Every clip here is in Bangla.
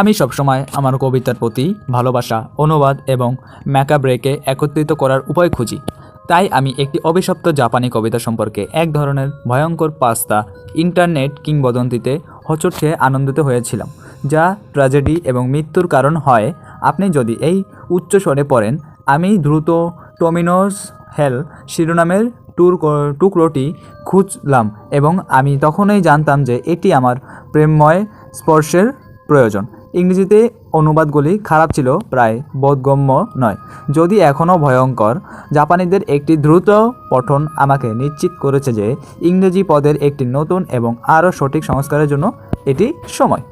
আমি সবসময় আমার কবিতার প্রতি ভালোবাসা, অনুবাদ এবং ম্যাকাব্রেকে একত্রিত করার উপায় খুঁজি। তাই আমি একটি অভিশপ্ত জাপানি কবিতা সম্পর্কে এক ধরনের ভয়ঙ্কর পাস্তা ইন্টারনেট কিংবদন্তিতে হোঁচট খেয়ে আনন্দিত হয়েছিলাম, যা ট্র্যাজেডি এবং মৃত্যুর কারণ হয়। আপনি যদি এই উচ্চ স্বরে পড়েন, আমি দ্রুত টমিনোস হেল শিরোনামের টুর টুকরোটি খুঁজলাম এবং আমি তখনই জানতাম যে এটি আমার প্রেমময় স্পর্শের প্রয়োজন। ইংরেজিতে অনুবাদগুলি খারাপ ছিল, প্রায় বোধগম্য নয়। যদি এখনও ভয়ঙ্কর, জাপানিদের একটি দ্রুত পঠন আমাকে নিশ্চিত করেছে যে ইংরেজি পদের একটি নতুন এবং আরও সঠিক সংস্কারের জন্য এটি সময়।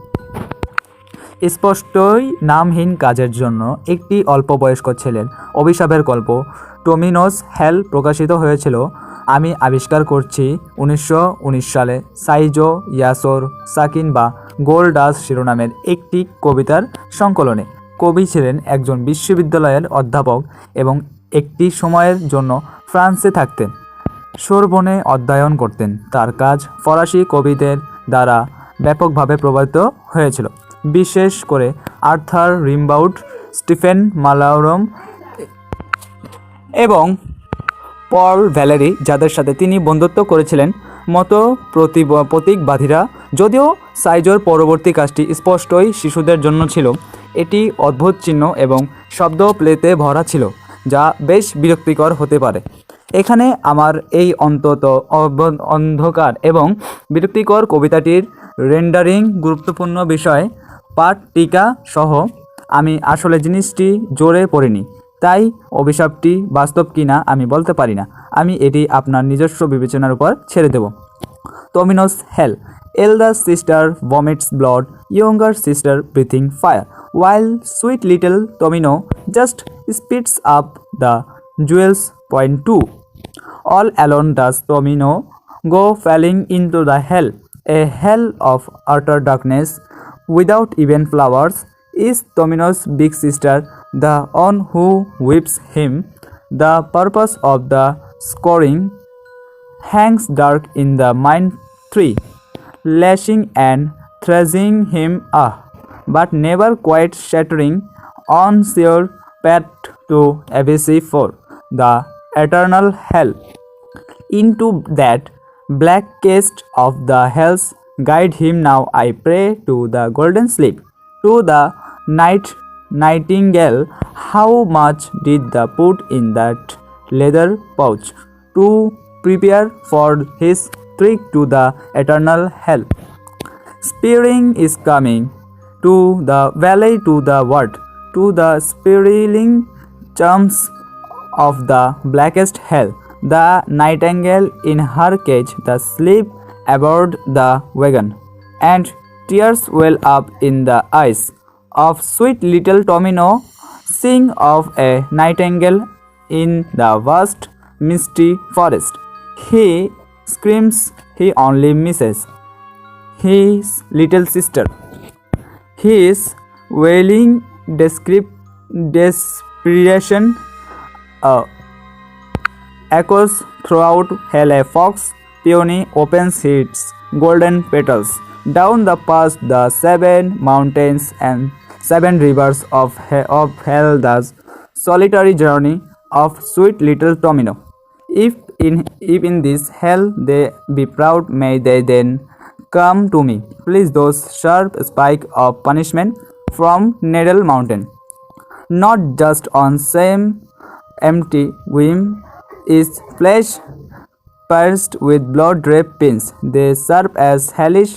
স্পষ্টই নামহীন কাজের জন্য একটি অল্পবয়স্ক ছেলের অভিশাপের গল্প টমিনোস হেল প্রকাশিত হয়েছিল। আমি আবিষ্কার করছি উনিশশো উনিশ সালে সাইজো ইয়াসোর সাকিন বা গোল্ডাস শিরোনামের একটি কবিতার সংকলনে। কবি ছিলেন একজন বিশ্ববিদ্যালয়ের অধ্যাপক এবং একটি সময়ের জন্য ফ্রান্সে থাকতেন। সোরবনে অধ্যয়ন করতেন। তার কাজ ফরাসি কবিদের দ্বারা ব্যাপকভাবে প্রভাবিত হয়েছিল। বিশেষ করে আর্থার রিমবাউট, স্টিফেন মালাউরম এবং পল ভ্যালেরি, যাদের সাথে তিনি বন্ধুত্ব করেছিলেন, মতো প্রতি প্রতীকবাদীরা। যদিও সাইজোর পরবর্তী কাজটি স্পষ্টই শিশুদের জন্য ছিল। এটি অদ্ভুত চিহ্ন এবং শব্দ প্লেতে ভরা ছিল, যা বেশ বিরক্তিকর হতে পারে। এখানে আমার এই অন্তত অন্ধকার এবং বিরক্তিকর কবিতাটির রেন্ডারিং গুরুত্বপূর্ণ বিষয় পাঠ টিকা সহ আমি আসলে জিনিসটি জোরে পড়িনি তাই অভিশাপটি বাস্তব কিনা আমি বলতে পারি না আমি এটি আপনার নিজস্ব বিবেচনার উপর ছেড়ে দেব Tominos hell. Elder sister vomits blood, younger sister breathing fire, while sweet little Tomino just spits up the jewels. Point two. All alone does Tomino go falling into the hell, a hell of utter darkness, without even flowers. Is Tomino's big sister the one who whips him? The purpose of the scoring hangs dark in the mind tree, lashing and thrashing him ah, but never quite shattering on sure path to ABC for the eternal hell. Into that black cast of the hells guide him. Now I pray to the golden sleep, to the night nightingale. How much did the put in that leather pouch to prepare for his trek to the eternal hell? Spearing is coming to the valley to the word to the spiraling charms of the blackest hell the nightingale in her cage the sleep aboard the wagon and tears well up in the eyes of sweet little Tomino sing of a nightingale in the vast misty forest. He screams he only misses his little sister. His wailing descrip- desperation uh, echoes throughout hell a fox peony opens its golden petals down the past the seven mountains and seven rivers of, he- of hell the solitary journey of sweet little Tomino. If in if in this hell they be proud, may they then come to me. Please those sharp spike of punishment from Needle Mountain. Not just on same empty whim is flesh pierced with blood draped pins. They serve as hellish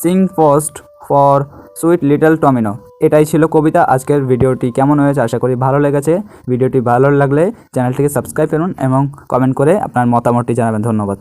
sing post for sweet little Tomino এটাই ছিল কবিতা। আজকের ভিডিওটি কেমন হয়েছে আশা করি ভালো লেগেছে। ভিডিওটি ভালো লাগলে চ্যানেলটিকে সাবস্ক্রাইব করুন এবং কমেন্ট করে আপনার মতামতটি জানাবেন। ধন্যবাদ।